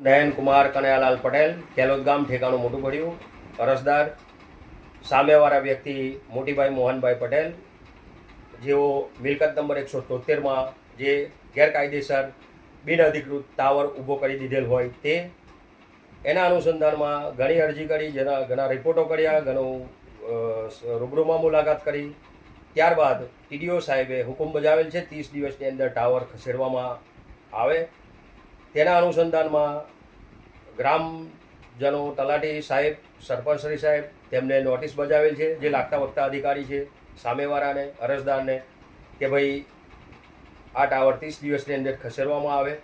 નયન કુમાર કનૈયાલાલ પટેલ કેલોદ ગામ ઠેકાણું મોટું પડ્યું, અરજદાર, સામેવાળા વ્યક્તિ મોટીભાઈ મોહનભાઈ પટેલ, જેઓ મિલકત નંબર એકસો તોતેરમાં જે ગેરકાયદેસર બિનઅધિકૃત ટાવર ઊભો કરી દીધેલ હોય તે, એના અનુસંધાનમાં ઘણી અરજી કરી, જેના ઘણા રિપોર્ટો કર્યા, ઘણું રૂબરૂમાં મુલાકાત કરી. ત્યારબાદ ટીડીઓ સાહેબે હુકમ બજાવેલ છે, ત્રીસ દિવસની અંદર ટાવર ખસેડવામાં આવે. તેના અનુસંધાનમાં ગ્રામજનો તલાટી સાહેબ, સરપંચશ્રી સાહેબ તેમને નોટિસ બજાવેલ છે, જે લાગતા વખતા અધિકારી છે, સામેવાળાને, અરજદારને કે ભાઈ આ ટાવર ત્રીસ દિવસની અંદર ખસેડવામાં આવે.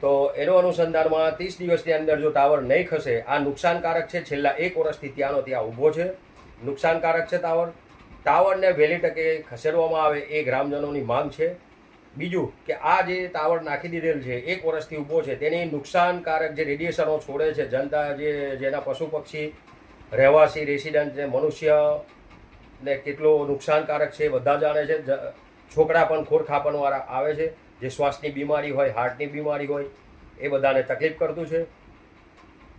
તો એનો અનુસંધાનમાં ત્રીસ દિવસની અંદર જો ટાવર નહીં ખસે, આ નુકસાનકારક છે. છેલ્લા એક વર્ષથી ત્યાંનો ત્યાં ઊભો છે. નુકસાનકારક છે ટાવર. ટાવરને વહેલી તકે ખસેડવામાં આવે એ ગ્રામજનોની માંગ છે. બીજું કે આ જે ટાવર નાખી દીધેલ છે, એક વર્ષથી ઊભો છે, તેની નુકસાનકારક જે રેડિયેશનો છોડે છે, જનતા જે, જેના પશુ પક્ષી, રહેવાસી રેસિડન્ટ જે મનુષ્યને કેટલો નુકસાનકારક છે બધા જાણે છે. છોકરા પણ ખોરખાપણવાળા આવે છે, જે શ્વાસની બીમારી હોય, હાર્ટની બીમારી હોય, એ બધાને તકલીફ કરતું છે.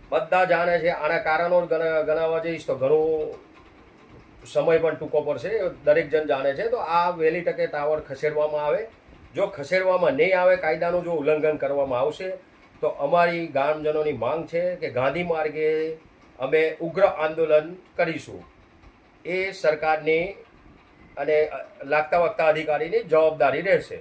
બધા જાણે છે આના કારણો ગણ- ગણાવવા જઈશ તો ઘણું સમય પણ ટૂંકો પડશે. દરેક જણ જાણે છે તો આ વહેલી તકે ટાવર ખસેડવામાં આવે. જો ખસેડવામાં નહીં આવે, કાયદાનું જો ઉલ્લંઘન કરવામાં આવશે, તો અમારી ગામજનોની માંગ છે કે ગાંધી માર્ગે અમે ઉગ્ર આંદોલન કરીશું. એ સરકારની અને લાગતા વખતા અધિકારીની જવાબદારી રહેશે.